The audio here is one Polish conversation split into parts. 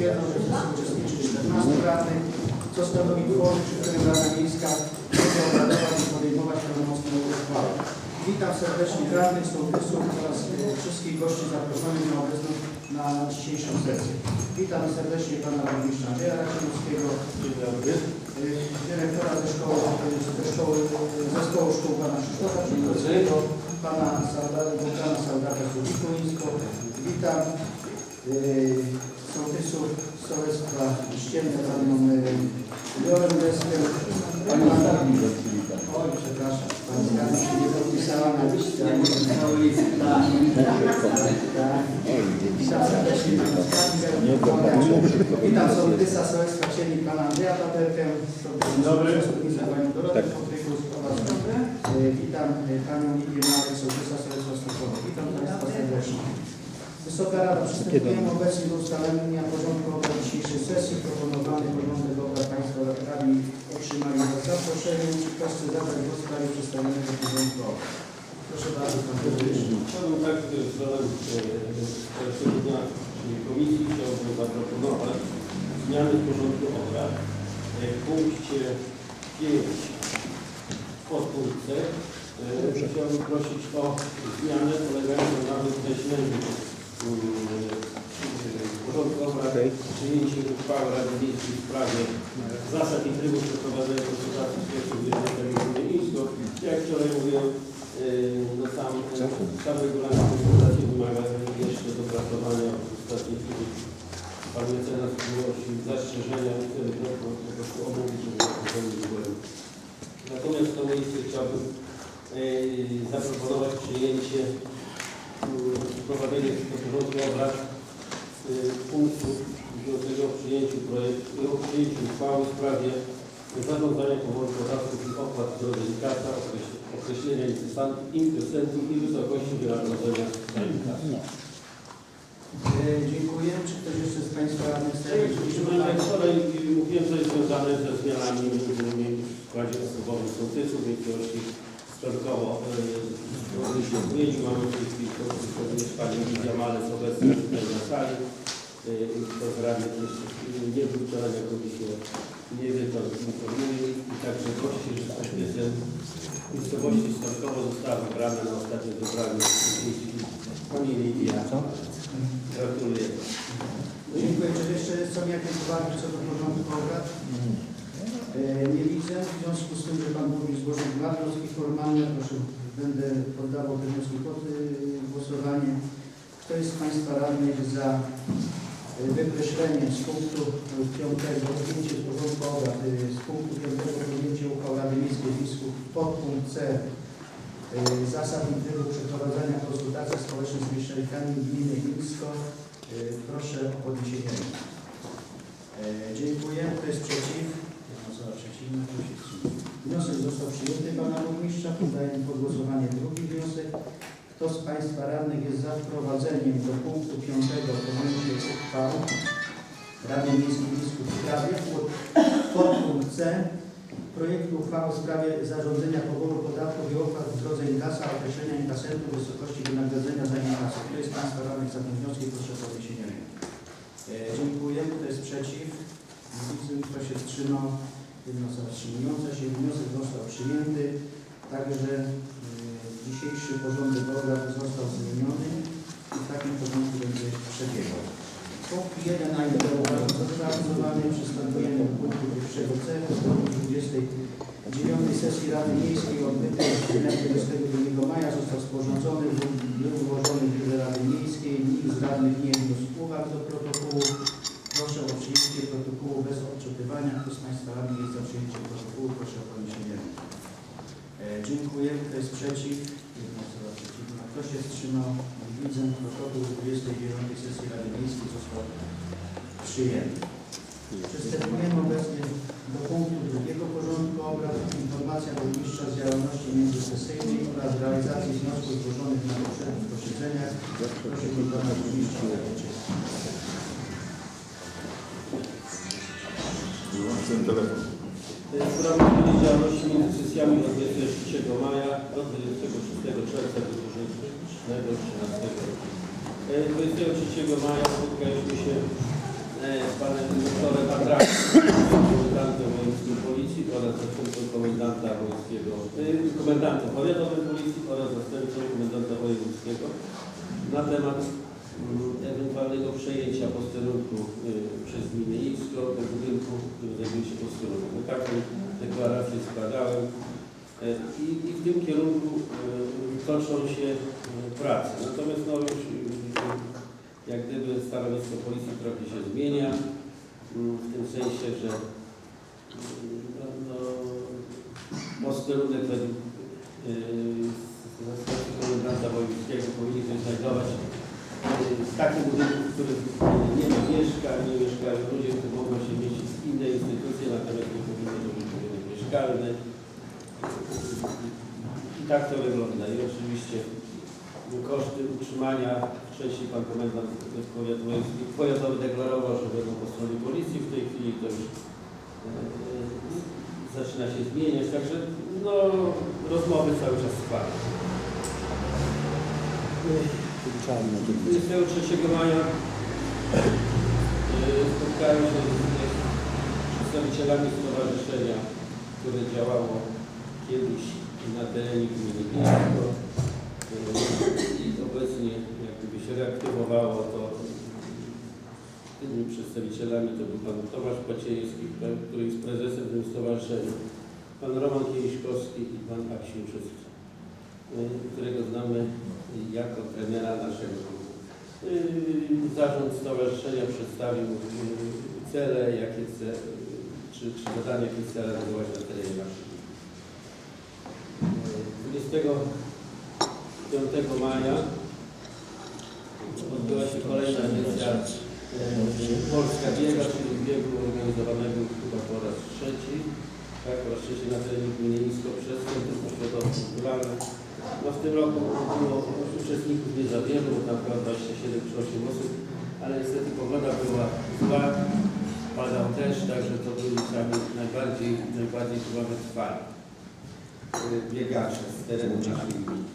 że w sesji uczestniczy 14 radnych, co stanowi którym Rada Miejska może obradować i podejmować prawomocne uchwały. Witam serdecznie radnych, sołtysów oraz wszystkich gości zaproszonych na obecność na dzisiejszą sesję. Witam serdecznie pana burmistrza Andrzeja Raczynowskiego, e, dyrektora ze szkoły, ze szkoły, zespołu szkół pana Krzysztofa Czynowskiego, pana Bogdana Saldata Zubikońsko. Witam yy, sołtysów Sołectwa Ścienne, panią yy, Jorę Deskę, panią Oj, przepraszam, pani Jana się nie podpisała na liście, ale nie. Tak, tak, tak. Witam serdecznie pana Skarbę. Witam sołtysa Sołectwa Cieni, pana Andrzeja Paterkę, Dobry. sołtysa panią Dorotę Patrykus oraz witam panią Lidię Marek, sołtysa Sołectwa Stokowa. Witam państwa serdecznie. Wysoka Rada, przystępujemy obecnie do ustalenia porządku obrad dzisiejszej sesji. Proponowany porządek obrad Państwo radni otrzymali na zaproszeniu. Czy ktoś chce zabrać głos w sprawie przedstawionego porządku obrad? Proszę bardzo, pan burmistrz. Chciałbym tak zdaniem dnia komisji chciałbym zaproponować zmiany w porządku obrad. E, W punkcie 5 podpunkcie e, chciałbym prosić o zmianę polegającą na wykreśleniu w porządku obrad przyjęcie uchwały Rady Miejskiej w sprawie zasad i trybu przeprowadzenia konsultacji z pierwszym wydziałem Miejsko. Jak wczoraj mówiłem, Yy, no sam, sam regulamin konsultacji wymaga jeszcze dopracowania w ostatniej chwili. Pan mecenas zgłosił zastrzeżenia, które no, no, po prostu omówić, żeby nie było. Natomiast w to miejsce chciałbym yy, zaproponować przyjęcie, wprowadzenie do porządku obrad yy, punktu mówiącego o przyjęciu projektu, o przyjęciu uchwały w sprawie zarządzania powodu podatków i opłat inkasa, określ- określenia interesantów, i wysokości wynagrodzenia. E, Dziękuję. Czy ktoś jeszcze z Państwa radnych jak wczoraj mówiłem, co jest związane ze zmianami innymi w składzie osobowym sołtysów, miejscowości Stronkowo w Zmieniu mamy w tej chwili również Pani Lidia Malec obecna tutaj na sali. Radnych jeszcze nie był wczoraj na komisję, nie wie, to informuję. I także gości, że sołtysem miejscowości Stronkowo została wybrana na ostatnie zebranie Pani Lidia. Gratuluję. Dziękuję. Czy jeszcze są jakieś uwagi co do porządku obrad? E, Nie widzę. W związku z tym, że Pan Burmistrz złożył dwa wnioski formalne, proszę, będę poddawał te wnioski pod e, głosowanie. Kto jest z Państwa radnych za e, wykreśleniem z punktu piątego, podjęcie z porządku obrad, e, z punktu piątego podjęcie uchwał Rady Miejskiej Biskup, podpunkt C, zasad i trybu przeprowadzania konsultacji społecznych z mieszkańcami gminy. E, Proszę o podniesienie Dziękuję. Kto jest przeciw? Jedna osoba przeciwna. Wniosek został przyjęty Pana Burmistrza. Poddaję pod głosowanie drugi wniosek. Kto z Państwa radnych jest za wprowadzeniem do punktu piątego podjęcie uchwał Rady Miejskiej Biskup w sprawie pod- podpunkt C projektu uchwały w sprawie zarządzenia poboru podatków i opłat w drodze inkasa, określenia inkasentów wysokości wynagrodzenia za inkasę. Kto jest Państwa radnych za tym wnioskiem? Proszę o podniesienie ręki. E, Dziękuję. Kto jest przeciw? Widzę. Kto się wstrzymał? Jedna osoba wstrzymująca się. Wniosek został przyjęty. Także e, dzisiejszy porządek obrad został zmieniony i w takim porządku będzie przebiegał. Punkt 1 a jeden uważam za zrealizowany. Przystępujemy do punktu pierwszego C. Porządku 29 sesji Rady Miejskiej odbytej 22 maja został sporządzony lub ułożony w biurze Rady Miejskiej. Nikt z radnych nie wniósł uwag do protokołu. Proszę o przyjęcie protokołu bez odczytywania. Kto z Państwa radnych jest za przyjęciem protokołu? Proszę o podniesienie ręki. E, Dziękuję. Kto jest przeciw? Jedna osoba przeciwna. Kto się wstrzymał? Nie Widzę. Protokół z 29 sesji Rady Miejskiej został przyjęty. Przystępujemy obecnie do punktu drugiego porządku obrad. Informacja burmistrza z działalności międzysesyjnej oraz realizacji wniosków złożonych na poprzednich posiedzeniach. Proszę pana burmistrza o. Wyłączyłem telefon. Sprawa odpowiedzialności między sesjami od 23 maja do 26 czerwca 2013 roku. E, 23 maja spotkaliśmy się e, z powiatowe patraki komendantem wojewódzkim policji oraz zastępcą komendanta wojewódzkiego, y, komendantem powiatowym policji oraz zastępcą komendanta wojewódzkiego na temat mm, ewentualnego przejęcia posterunku przez gminę do budynku, który znajduje się posterunku. No, taką deklarację składałem e, i, i w tym kierunku toczą się prace. Natomiast no już jak gdyby stanowisko policji trochę się zmienia, mm, w tym sensie, że mm, no, no, posterunek według yy, zastępcy komendanta wojewódzkiego powinien się znajdować yy, w takim budynku, w którym nie ma mieszkań, nie mieszkają ludzie, którzy mogą się mieścić w inne instytucje, natomiast nie powinny to być budynek mieszkalny. I tak to wygląda. I oczywiście koszty utrzymania wcześniej pan komendant powiatowy, powiatowy deklarował, że będą po stronie policji, w tej chwili to już e, zaczyna się zmieniać, także no, rozmowy cały czas trwają. 23 maja e, spotkałem się z przedstawicielami stowarzyszenia, które działało kiedyś na terenie gminy i obecnie jak gdyby się reaktywowało to tymi przedstawicielami to był pan Tomasz Paciejski, który jest prezesem tym stowarzyszenia, pan Roman Kieliszkowski i pan Aksiu Czysty, którego znamy jako trenera naszego klubu. Yy, Zarząd stowarzyszenia przedstawił yy, cele, jakie cele, czy, czy zadania, jakie cele realizować na terenie naszego. Yy, 25 maja odbyła się kolejna edycja e, Polska Biega, czyli biegu organizowanego chyba po raz trzeci, tak, po raz trzeci na terenie gminy Nisko przez Centrum Oświatowo-Kulturalne. No w tym roku było uczestników nie za wielu, tam chyba 27 czy 8 osób, ale niestety pogoda była zła, padał deszcz, także to byli sami najbardziej, najbardziej chyba wytrwali e, biegacze z terenu naszej gminy.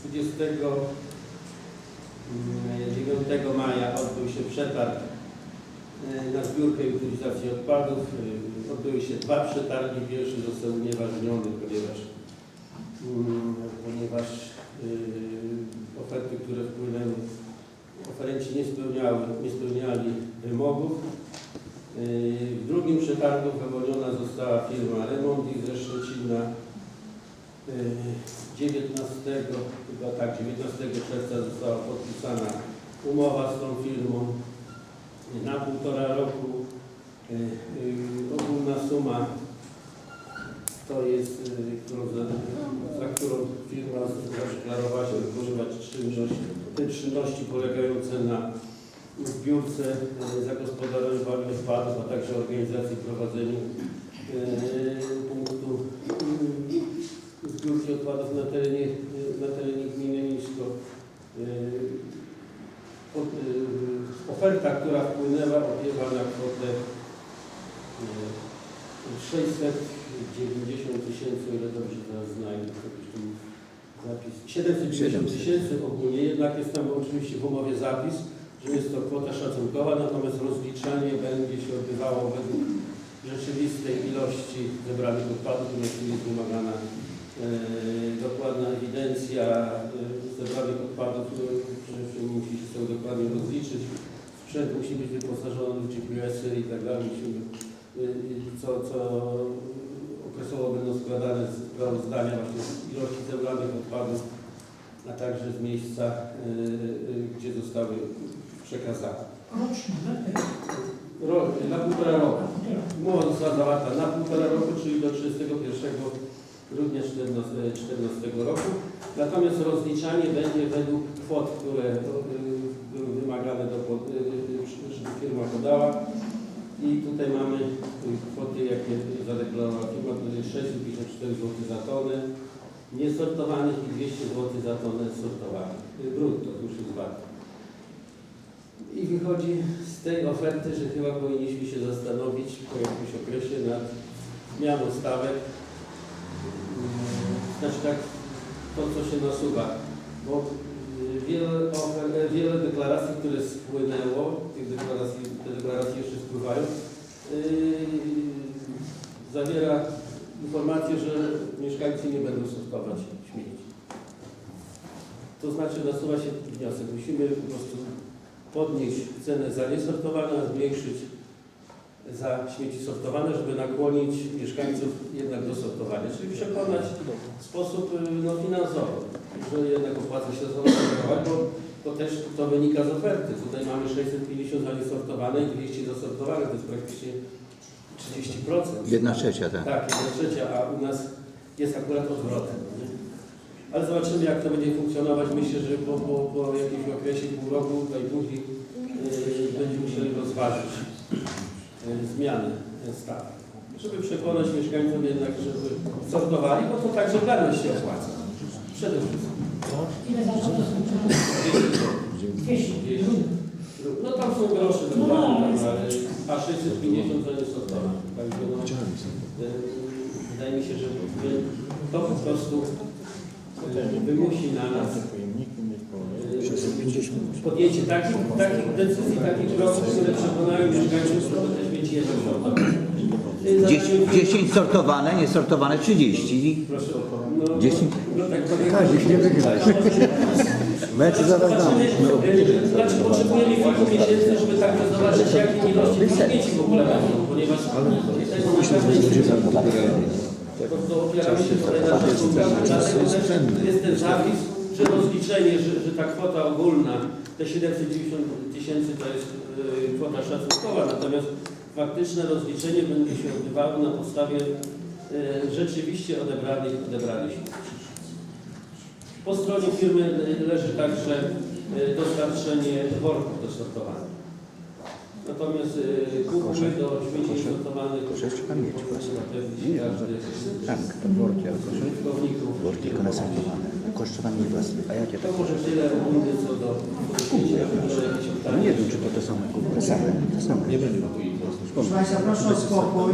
E, 29 maja odbył się przetarg e, na zbiórkę i utylizację odpadów. E, Odbyły się dwa przetargi. Pierwszy został unieważniony, ponieważ, mm, ponieważ e, oferty, które wpłynęły, oferenci nie, spełniały, nie spełniali wymogów. W drugim przetargu wyłoniona została firma Remonti ze Szczecina. 19, chyba tak, 19 czerwca została podpisana umowa z tą firmą na półtora roku. Y, y, Ogólna suma to jest, którą, za, za którą firma zadeklarowała się wykonywać czynności, te czynności polegające na zbiórce, zagospodarowaniu odpadów, a także organizacji prowadzeniu punktu zbiórki odpadów na terenie, na terenie gminy Nisko. Od- y, Oferta, która wpłynęła, opiewa na kwotę y, 690 tysięcy, o ile dobrze teraz znajdę, zapis. 790 tysięcy ogólnie, jednak jest tam oczywiście w umowie zapis, że jest to kwota szacunkowa, natomiast rozliczenie będzie się odbywało według rzeczywistej ilości zebranych odpadów, na której jest wymagana e, dokładna ewidencja e, zebranych odpadów, e, przede wszystkim musi się z tego dokładnie rozliczyć. Sprzęt musi być wyposażony w GPS-y i tak dalej. Musimy, e, co, co okresowo będą składane sprawozdania właśnie z ilości zebranych odpadów, a także z miejsca, e, e, gdzie zostały przekazane. Rocznie, tak? Rok, na półtora roku. Umowa została zawarta na półtora roku, czyli do 31 grudnia 2014 roku. Natomiast rozliczanie będzie według kwot, które y, były wymagane, do, y, żeby firma podała. I tutaj mamy kwoty, jakie zadeklarowała firma, to jest 654 zł za tonę niesortowanych i 200 zł za tonę sortowanych. Brutto, to już jest VAT. I wychodzi z tej oferty, że chyba powinniśmy się zastanowić po jakimś okresie nad zmianą stawek. Mm, Znaczy tak, to co się nasuwa, bo y, wiele, ofer, wiele deklaracji, które spłynęło, tych deklaracji, te deklaracje jeszcze spływają, yy, zawiera informację, że mieszkańcy nie będą sortować śmieci. To znaczy nasuwa się wniosek, musimy po prostu podnieść cenę za niesortowane, zmniejszyć za śmieci sortowane, żeby nakłonić mieszkańców jednak do sortowania, czyli przekonać w sposób y, no, finansowy, że jednak opłaca się zasortować, bo to też to wynika z oferty. Tutaj mamy 650 za niesortowane i 200 za sortowane, to jest praktycznie 30%. Jedna trzecia, tak. Tak, jedna trzecia, a u nas jest akurat odwrotnie. Nie? Ale zobaczymy, jak to będzie funkcjonować. Myślę, że po, po, po jakimś okresie, pół roku, najpóźniej yy, będziemy musieli rozważyć zmiany yy, stawek. Żeby przekonać mieszkańców jednak, żeby sortowali, bo to także dla nas się opłaca. Przede wszystkim. Ile za to 200. 10. No tam są grosze, No, no, no, ale a 650 za niesortowane. Także no, yy, wydaje mi się, że to po prostu yy, wymusi na nas podjęcie takich, takich decyzji, takich kroków, które przekonają mieszkańców, żeby też mieć jedno Yy, 10, 10 sortowane, niesortowane 30. Proszę o no, 10. No, tak powiem. Kazik, nie wygrasz. Mecz zaraz damy. Zobaczymy, Znaczy potrzebujemy kilku miesięcy, żeby tak zobaczyć, jakie ilości tych śmieci w ogóle będą, ponieważ po prostu opieramy się tutaj na szacunkach, dlatego też jest ten zapis, że rozliczenie, że, że ta kwota ogólna, te 790 tysięcy to jest y, kwota szacunkowa, natomiast faktyczne rozliczenie będzie się odbywało na podstawie y, rzeczywiście odebranych, odebranych. Po stronie firmy leży także y, dostarczenie worków do sortowania. Natomiast y, kupmy do śmieci sortowanych każdy Tak, worki, ale proszę. użytkowników. Worki tylko Kosztowanie własne. A jakie To może tyle ogólnie co do No nie wiem, czy to te same kupy. Te same. Te same. Nie będzie. Proszę Państwa, proszę o spokój.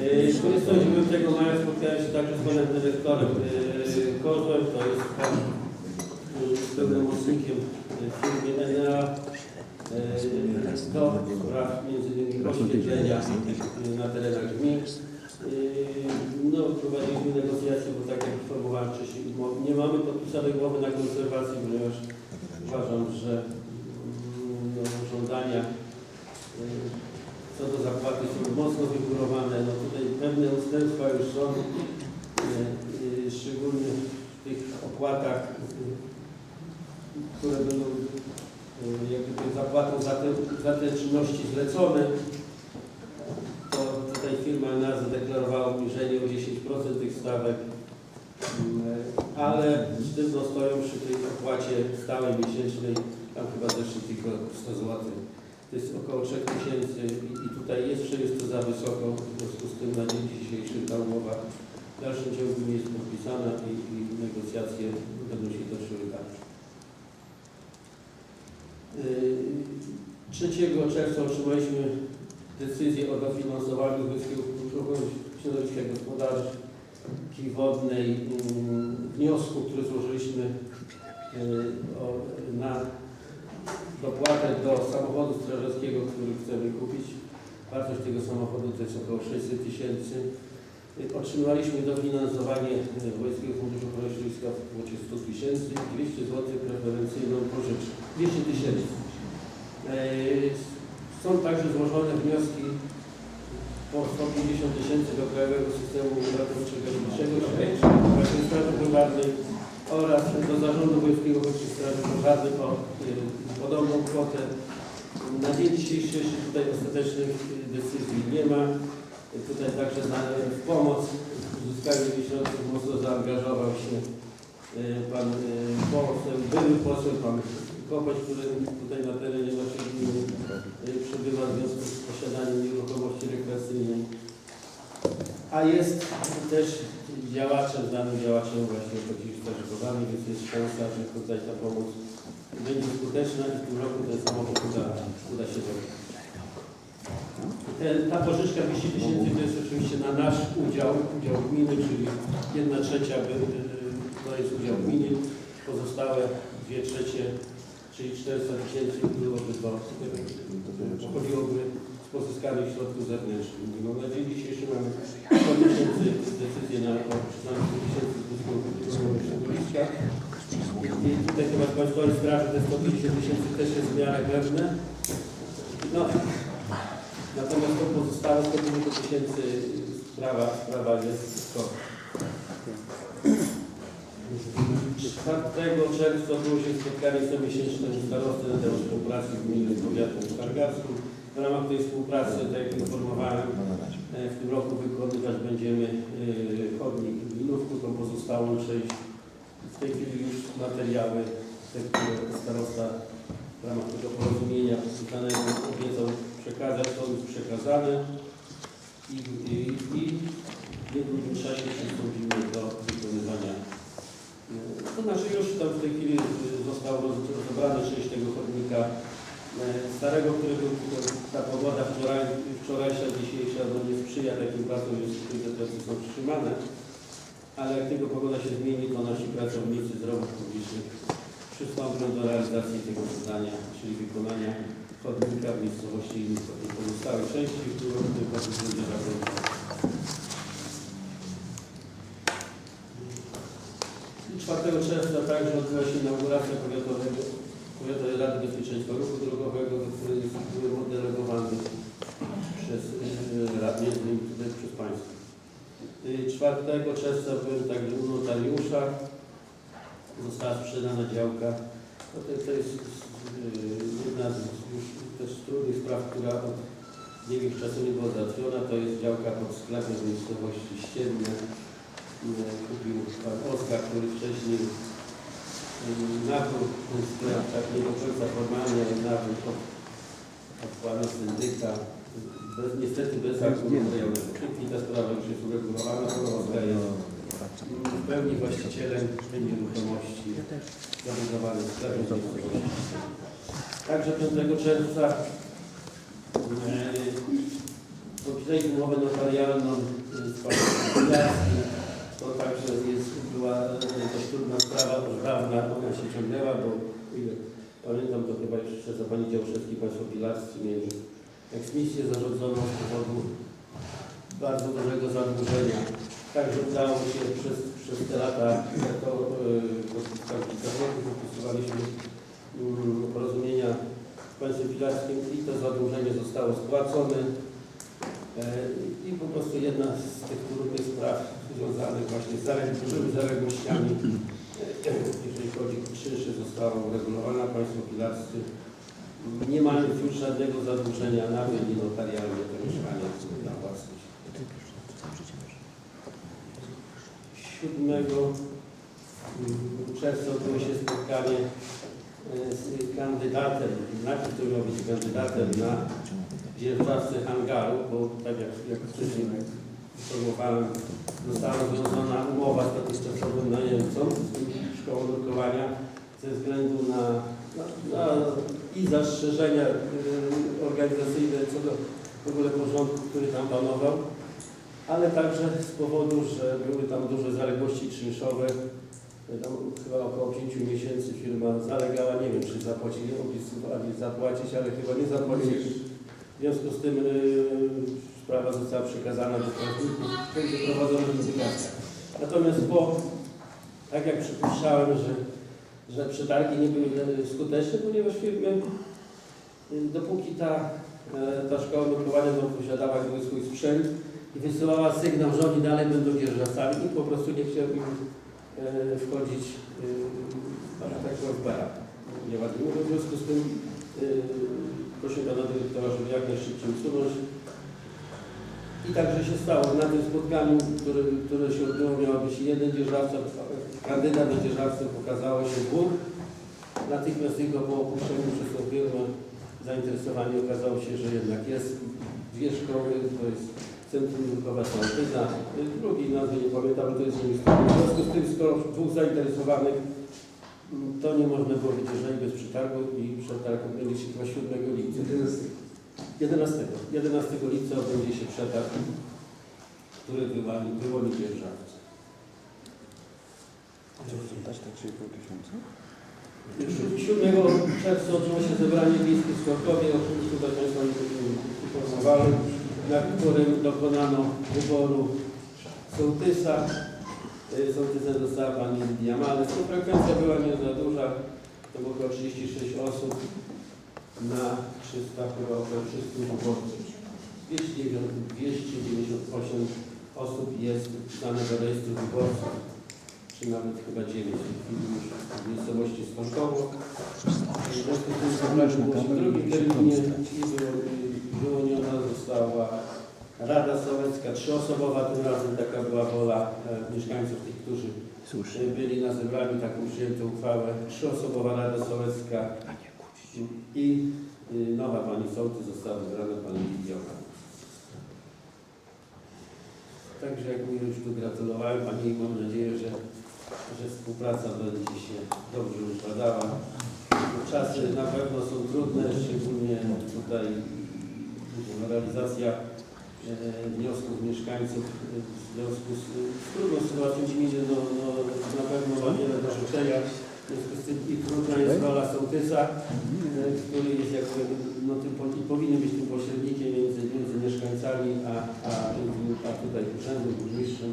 Yy, 29 maja spotkałem się także z panem dyrektorem yy, Kozłem, to jest pan z pełnomocnikiem yy, firmy Enea yy, do spraw między innymi oświetlenia na terenach gmin. Yy, No, prowadziliśmy negocjacje, bo tak jak informowałem wcześniej, nie mamy podpisanej umowy na konserwację, ponieważ uważam, że mm, no, żądania yy, co do zapłaty są mocno wygórowane. No tutaj pewne ustępstwa już są, szczególnie w tych opłatach, które będą jakby tą zapłatą za te, za te czynności zlecone. Nas zadeklarowała obniżenie o 10% tych stawek, Mm, ale sztywno stoją przy tej opłacie stałej miesięcznej, tam chyba też tylko 100 zł. To jest około 3000 i, i tutaj jeszcze jest to za wysoko, w związku z tym na dzień dzisiejszy ta umowa w dalszym ciągu nie jest podpisana i, i negocjacje będą się toczyły dalej. Yy, 3 czerwca otrzymaliśmy decyzję o dofinansowaniu Wojskiego Funduszu Środowiska Gospodarki Wodnej yy, wniosku, który złożyliśmy o, na dopłatę do samochodu strażackiego, który chcemy kupić. Wartość tego samochodu to jest około 600 tysięcy. Otrzymaliśmy dofinansowanie e, Wojskiego Funduszu Ochrony Środowiska w kwocie 100 tysięcy i 200 zł preferencyjną pożyczkę. 200 tysięcy. Są także złożone wnioski po 150 tysięcy do Krajowego Systemu Ratowniczego czyli właśnie Straży Pożarnej oraz do Zarządu Wojskiego Ochotniczej Straży Pożarnej o y, podobną kwotę. Na dzień dzisiejszy jeszcze tutaj ostatecznych decyzji nie ma. Tutaj także na, pomoc w uzyskaniu środków mocno zaangażował się y, pan y, poseł, były poseł, pan Kopeć, który tutaj na terenie naszej gminy y, przebywa w związku z posiadaniem nieruchomości rekreacyjnej. A jest też działaczem, znanym działaczem właśnie Straży Pożarnej, więc jest szansa, że tutaj ta pomoc będzie skuteczna i w tym roku ten samochód uda, uda się zrobić. Ta pożyczka 200 tysięcy to jest oczywiście na nasz udział, udział gminy, czyli jedna trzecia by, y, to jest udział gminy, pozostałe dwie trzecie, czyli 400 tysięcy byłoby do, pochodziłoby z pozyskanych środków zewnętrznych. No, na dzień dzisiejszy mamy 100 tysięcy decyzji na o przyznaniu 100 tysięcy z środowiska. I tutaj chyba z Państwowej Straży te 150 tysięcy też jest w miarę pewne. No, natomiast to pozostałe 150 tysięcy sprawa, sprawa jest to. 4 czerwca odbyło się spotkanie comiesięczne starosty na temat współpracy z gminą i powiatem stargarskim. W ramach tej współpracy, tak jak informowałem, e, w tym roku wykonywać będziemy e, chodnik Gminówku, tą pozostałą część. W tej chwili już materiały, te, które starosta w ramach tego porozumienia podpisanego obiecał przekazać, są już przekazane i, i, i w niedługim czasie przystąpimy to znaczy już tam w tej chwili y, został roz- rozebrany część tego chodnika e, starego, który był, ta pogoda wczoraj, wczorajsza, dzisiejsza no nie sprzyja takim pracom, więc te prace są wstrzymane. Ale jak tylko pogoda się zmieni, to nasi pracownicy z robót publicznych przystąpią do realizacji tego zadania, czyli wykonania chodnika w miejscowości i pozostałej części, którą tylko będzie razem. 4 czerwca także odbyła się inauguracja powiatowego, Powiatowej Rady Bezpieczeństwa Ruchu Drogowego, który jest były oddelegowany przez yy, Radę, między tutaj przez Państwa. Yy, 4 czerwca byłem także u notariusza. Została sprzedana działka. To, to jest yy, jedna z już też trudnych spraw, która od długiego czasu nie była załatwiona. To jest działka pod sklepem w miejscowości Ścienne kupił pan Oskar, który wcześniej nabył ten sklep tak nie do końca formalnie, ale nabył pod, pod pana syndyka, bez, niestety bez notarialnego. I ta sprawa już jest uregulowana, bo Oskar jest w pełni właścicielem nieruchomości zabudowanych sklepem w miejscowości. Także 5 czerwca podpisaliśmy umowę notarialną z panem Pilarskim. Także jest, była e, dość trudna sprawa, od dawna ona się ciągnęła, bo ile pamiętam, to chyba jeszcze za pani Działszewski, państwo pilarscy mieli eksmisję zarządzoną z powodu bardzo dużego zadłużenia. Także udało się przez, przez te lata, jak to yy, podpisywaliśmy mm, porozumienia z państwem pilarskim i to zadłużenie zostało spłacone. E, I po prostu jedna z tych trudnych spraw związanych właśnie z dużymi zaległościami, jeżeli chodzi o czynsze, została uregulowana. Państwo pilarscy nie mając już żadnego zadłużenia nabyli notarialnie to mieszkanie na własność. 7 mm, czerwca odbyło się spotkanie e, z kandydatem, na być kandydatem na dzierżawcy hangaru, bo tak jak, jak wcześniej informowałem, została rozwiązana umowa z dotychczasowym najemcą z tym szkołą drukowania ze względu na, na, na i zastrzeżenia y, organizacyjne co do w ogóle porządku, który tam panował, ale także z powodu, że były tam duże zaległości czynszowe. Tam chyba około 5 miesięcy firma zalegała, nie wiem czy zapłacili, obiecywali zapłacić, ale chyba nie zapłacili. W związku z tym yy, sprawa została przekazana do prawników, będzie prowadzona licytacja. Natomiast po, tak jak przypuszczałem, że, że przetargi nie były e, skuteczne, ponieważ firmy, yy, dopóki ta, ta szkoła drukowania no, posiadała swój sprzęt i wysyłała sygnał, że oni dalej będą dzierżawcami i po prostu nie chciał im e, wchodzić yy, tak w bara. Nieładnie. W związku z tym yy, Proszę pana dyrektora, żeby jak najszybciej usunąć. I także się stało. Na tym spotkaniu, które, które się odbyło, miał być jeden dzierżawca, kandydat na dzierżawcę pokazało się dwóch. Natychmiast tylko po opuszczeniu przez tą firmę zainteresowani okazało się, że jednak jest dwie szkoły, to jest Centrum Drukowe Sądyna, drugi nazwy nie pamiętam, to jest nieistotne. W związku z tym, skoro dwóch zainteresowanych to nie można było wydzierżać bez przetargu i przetarg odbędzie się chyba 7 lipca. 11. 11 lipca odbędzie się przetarg, który wyłoni, wyłoni dzierżawcę. Dać 3,5 tysiąca? 7 czerwca odbyło się zebranie wiejskie w Skorkowie, o Państwo informowali, na którym dokonano wyboru sołtysa. Y, Sołtysem została Pani Lidia Males. To frekwencja była nie za duża, to było około 36 osób na 300, chyba około 300 wyborców. 298 osób jest wpisane do rejestru wyborców, czy nawet chyba 9 w miejscowości Stążkowo. W drugim terminie było- wyłoniona została Rada Sołecka, trzyosobowa, tym razem taka była wola e, mieszkańców, tych, którzy Słusznie. e, byli na zebraniu, taką przyjętą uchwałę. Trzyosobowa Rada Sołecka i y, nowa pani sołtys została wybrana pani Lidia Okamura. Także jak mówię, już tu gratulowałem Pani i mam nadzieję, że, że współpraca będzie się dobrze układała. Czasy na pewno są trudne, szczególnie tutaj realizacja e, wniosków mieszkańców e, w związku z, z trudną sytuacją gminy, no, no, na pewno ma wiele do życzenia. W związku z tym i trudna jest rola sołtysa, e, który jest jakby, no, tym, powinien być tym pośrednikiem między, między mieszkańcami, a, a, a tutaj urzędem burmistrzem.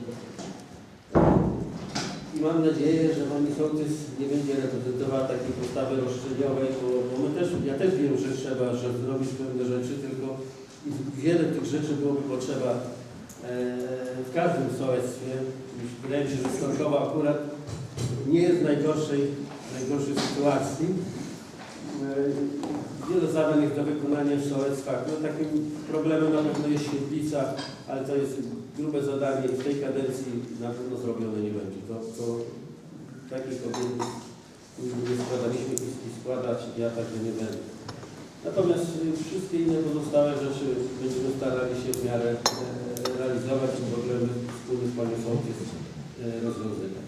I mam nadzieję, że pani sołtys nie będzie reprezentowała takiej postawy roszczeniowej, bo, bo my też, ja też wiem, że trzeba że zrobić pewne rzeczy, tylko wiele tych rzeczy byłoby potrzeba e, w każdym sołectwie. Wydaje mi się, że Stankowa akurat nie jest w najgorszej, najgorszej sytuacji. E, Wiele zadań jest do wykonania w sołectwach. No, takim problemem na pewno jest świetlica, ale to jest grube zadanie i w tej kadencji na pewno zrobione nie będzie. To, to takich obietnic nie składaliśmy i składać ja także nie będę. Natomiast y, wszystkie inne pozostałe rzeczy będziemy starali się w miarę e, realizować i problemy wspólnie z Panią Sołtys e, rozwiązywać.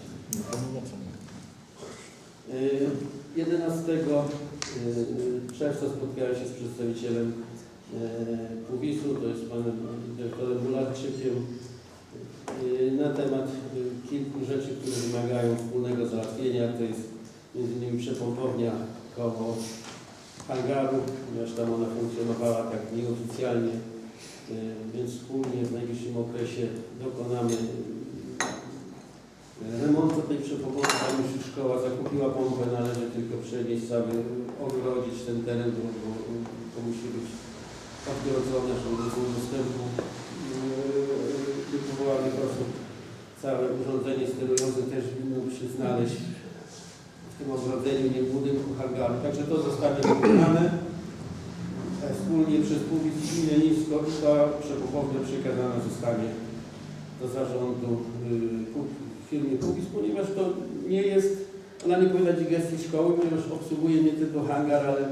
Y, 11 y, czerwca spotkałem się z przedstawicielem PUWIS-u, to jest panem dyrektorem Mularczykiem, na temat kilku rzeczy, które wymagają wspólnego załatwienia. To jest innymi przepompownia koło hangaru, ponieważ tam ona funkcjonowała tak nieoficjalnie, y, więc wspólnie w najbliższym okresie dokonamy remontu tej przepompowni. Tam już szkoła zakupiła pompę, należy tylko przenieść cały, ogrodzić ten teren, bo, bo to musi być odgrodzone, żeby było dostępu yy, niepowołanych osób. Całe urządzenie sterujące też winno się znaleźć tym ogrodzeniu, nie w budynku hangaru. Także to zostanie wykonane e, wspólnie przez Gminę Nisko ta przepompownia przekazana zostanie do zarządu y, firmy Kubis, ponieważ to nie jest, ona nie powinna być gestii szkoły, ponieważ obsługuje nie tylko hangar, ale,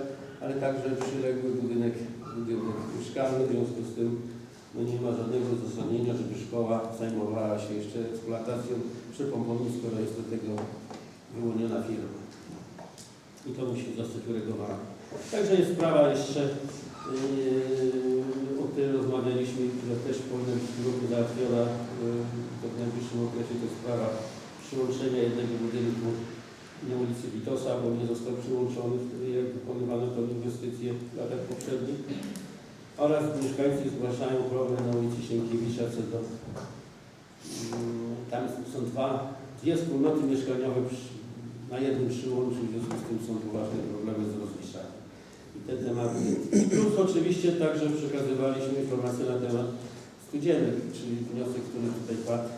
ale także przyległy budynek, budynek mieszkalny, w związku z tym no nie ma żadnego uzasadnienia, żeby szkoła zajmowała się jeszcze eksploatacją przepompowni, skoro jest do tego wyłoniona firma. I to musi zostać uregulowane. Także jest sprawa jeszcze, yy, o której rozmawialiśmy, która też powinna być w grupie załatwiona yy, w najbliższym okresie, to jest sprawa przyłączenia jednego budynku na ulicy Witosa, bo nie został przyłączony wtedy, jak wykonywano tę inwestycję w latach poprzednich. Oraz mieszkańcy zgłaszają problem na ulicy Sienkiewicza co do mm, tam są dwa, dwie wspólnoty mieszkaniowe przy, na jednym przyłączu, w związku z tym są poważne problemy z rozliczaniem. I te tematy. Plus oczywiście także przekazywaliśmy informacje na temat studziennych, czyli wniosek, który tutaj padł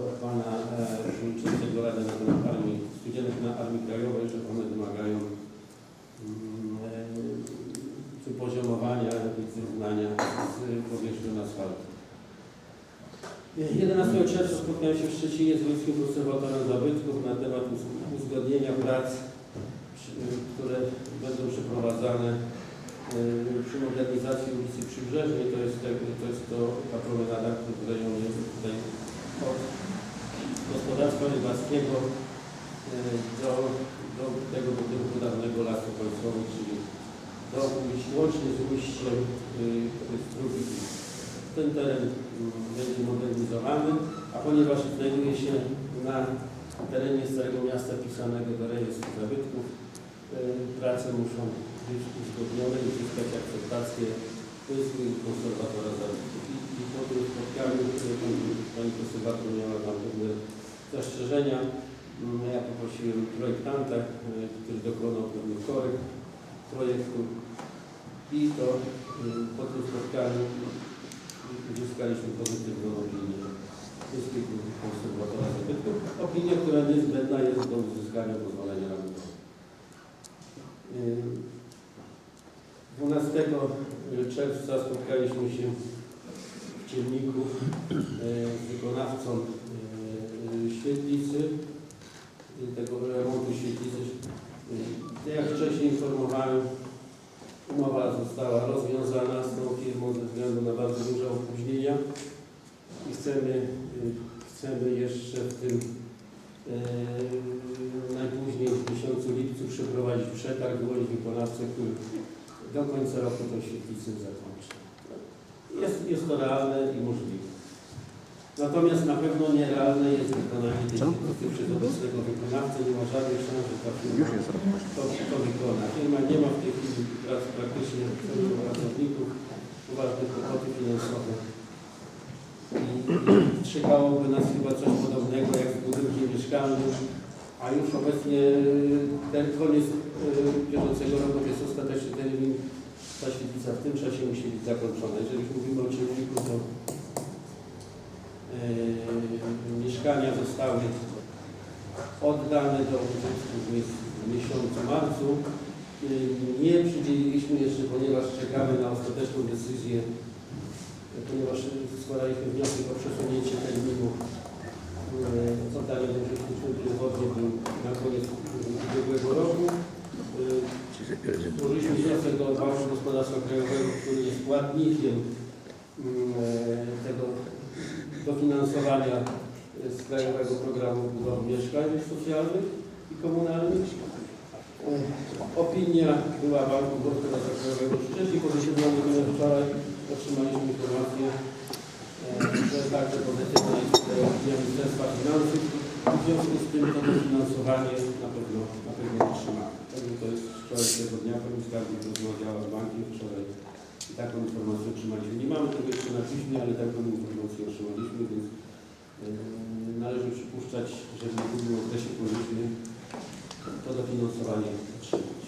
od pana e, przewodniczącego Rady na temat armii, studzienek na Armii Krajowej, że one wymagają mm, e, wypoziomowania i zrównania z powierzchnią asfaltu. 11 czerwca spotkałem się w Szczecinie z Wojskiem Konserwatorem Zabytków na temat uz- uzgodnienia prac, które będą przeprowadzane y, przy modernizacji ulicy Przybrzeżnej. To jest, te, to, jest to ta promenada, w rejonie tutaj od gospodarstwa rybackiego y, do, do tego budynku dawnego Lasu Państwowych, czyli do łącznie z ujściem y, to jest drugi ten teren będzie modernizowany, a ponieważ znajduje się na terenie Starego Miasta wpisanego do rejestru zabytków. E, Prace muszą być uzgodnione i uzyskać akceptację Wojsku i konserwatora zabytków. I, po tym spotkaniu, które pani- pani konserwator miała tam pewne zastrzeżenia, mm, ja poprosiłem projektanta, e, który dokonał pewnych korekt projektu i to e, po tym spotkaniu uzyskaliśmy pozytywną opinię Wojskiego konserwatora zabytków. Opinia, która niezbędna jest do uzyskania pozwolenia na budowę. E, 12 czerwca spotkaliśmy się w Ciemniku e, z wykonawcą e, świetlicy, e, tego remontu świetlicy. Jak wcześniej informowałem, umowa została rozwiązana z tą firmą ze względu na bardzo duże opóźnienia i chcemy, e, chcemy jeszcze w tym e, najpóźniej w miesiącu lipcu przeprowadzić przetarg, wyłonić wykonawcę, który do końca roku tę świetlicę zakończy. Jest, jest to realne i możliwe. Natomiast na pewno nierealne jest wykonanie tej świetlicy przez obecnego wykonawcę. Nie ma żadnych szans, że ta firma to, to wykona. Firma nie ma w tej chwili prac, praktycznie pracowników, poważne kłopoty finansowe. I czekałoby nas chyba coś podobnego jak z budynkiem mieszkalnym, a już obecnie y, ten koniec y, bieżącego roku jest ostateczny termin. Ta świetlica w tym czasie musi być zakończona. Jeżeli mówimy o ciągniku, to y, mieszkania zostały oddane do użytku w miesiącu marcu. Y, Nie przydzieliliśmy jeszcze, ponieważ czekamy na ostateczną decyzję, ponieważ składaliśmy wniosek o przesunięcie terminu y, oddania do użytku, pierwotnie był na koniec ubiegłego roku. Y, Złożyliśmy wniosek do Banku Gospodarstwa Krajowego, który jest płatnikiem e, tego dofinansowania z Krajowego Programu Budowy Mieszkań Socjalnych i Komunalnych. E, Opinia była Banku Gospodarstwa Krajowego wcześniej pozytywna, natomiast wczoraj otrzymaliśmy informację, e, że także pozytywna jest e, opinia Ministerstwa Finansów. W związku z tym to dofinansowanie na pewno, na pewno otrzymamy. Także to jest wczoraj tego dnia, pani skarbnik rozmawiała z bankiem wczoraj i taką informację otrzymaliśmy. Nie mamy tego jeszcze na piśmie, ale taką informację otrzymaliśmy, więc yy, należy przypuszczać, że w niedługim okresie powinniśmy to dofinansowanie otrzymać.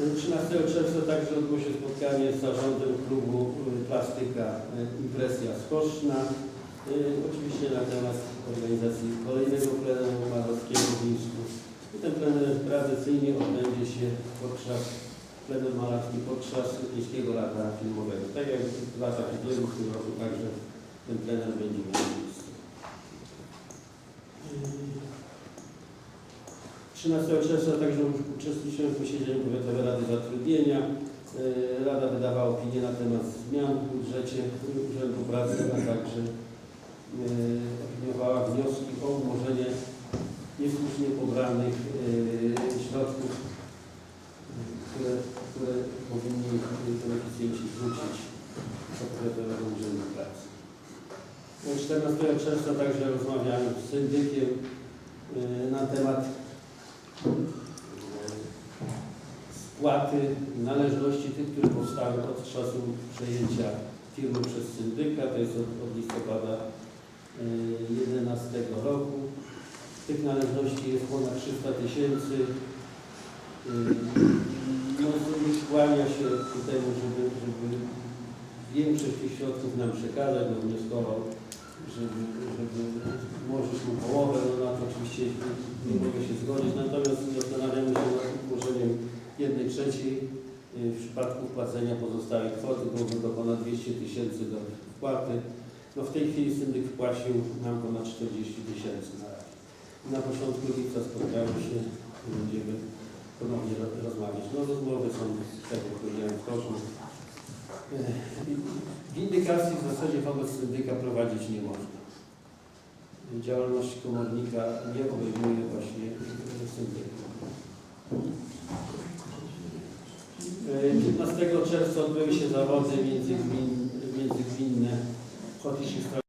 Yy, 13 czerwca także odbyło się spotkanie z zarządem klubu y, Plastyka y, Impresja Skoczna. Y, Oczywiście na temat organizacji kolejnego pleneru malarskiego w Mińsku. I ten plener tradycyjnie odbędzie się podczas plener malarski podczas Miejskiego Lata Filmowego. Tak jak w latach ubiegłych w tym roku także ten plener będzie miał miejsce. Y, 13 czerwca także uczestniczyłem w posiedzeniu Powiatowej Rady Zatrudnienia. E, Rada wydawała opinię na temat zmian w budżecie Urzędu Pracy, a także e, opiniowała wnioski o umorzenie niesłusznie pobranych e, środków, które, które powinni beneficjenci zwrócić Powiatowego Urzędu Pracy. 14 czerwca także rozmawiałem z syndykiem e, na temat spłaty należności tych, które powstały od czasu przejęcia firmy przez syndyka, to jest od, od listopada y, 11 roku. Tych należności jest ponad 300 tysięcy. Sąd skłania się ku temu, żeby, żeby większość tych środków nam przekazać, no wnioskował, żeby, żeby umorzyć mu połowę, no na to oczywiście nie, mogę się zgodzić, natomiast zastanawiamy się nad umorzeniem jednej trzeciej y, w przypadku wpłacenia pozostałej kwoty, byłoby to ponad 200 tysięcy do wpłaty. No w tej chwili syndyk wpłacił nam ponad 40 tysięcy na razie. Na początku lipca spotkamy się będziemy ponownie ro- rozmawiać. No rozmowy są, tak jak powiedziałem, toczą. Windykacji w zasadzie wobec syndyka prowadzić nie można. Działalność komornika nie obejmuje właśnie syndyka. E, 15 czerwca odbyły się zawody międzygmin, międzygminne w